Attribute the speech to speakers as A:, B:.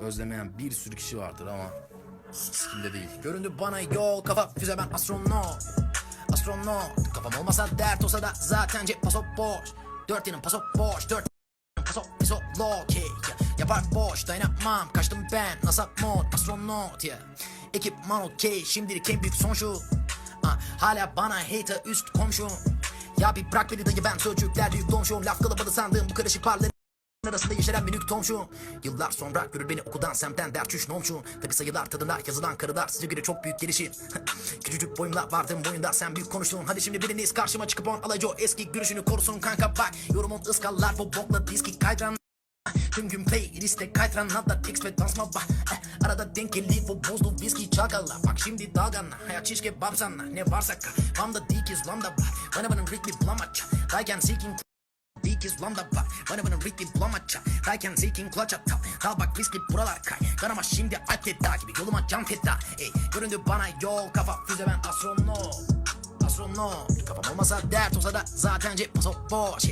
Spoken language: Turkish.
A: özlemeyen bir sürü kişi vardır ama sikimde değil. Göründü bana yol kafa füze ben astronot. Astronot kafam olmasa dert olsa da zaten cep paso boş. Dört yanım paso boş dört paso piso low yeah. Yapar boş dayanamam kaçtım ben NASA mod astronot yeah. Ekipman okey şimdilik en büyük son şu Ah, Hala bana hater üst komşu Ya bir bırak beni dayı ben sözcükler yük domşum Laf kalabalığı sandığım bu karışık parları arasında yeşeren bir nük tomşu Yıllar sonra görür beni okuldan semtten dert çüş nomşu Tabi sayılar tadında yazılan karılar size göre çok büyük gelişim Küçücük boyumla vardım boyunda sen büyük konuştun. Hadi şimdi biriniz karşıma çıkıp on alaycı eski görüşünü korusun kanka. Bak Yorumun ıskallar bu bokla diski kaydıran. Tüm gün playliste kaydıran da text ve dansma bak. Eh, Arada denk gelip o bozdu viski çakala Bak şimdi dalganla hayat şiş kebap sana Ne varsa kafamda dikiz lambda var Bana bana ritmi bulamaça Dayken seeking Dikiz lambda var Bana bana ritmi bulamaça Dayken seeking clutch at Al bak viski buralar kay Kanama şimdi feda gibi Yoluma can feda Ey göründü bana yol kafa füze ben astronot Astronot Kafam olmasa dert olsa da zaten cep boş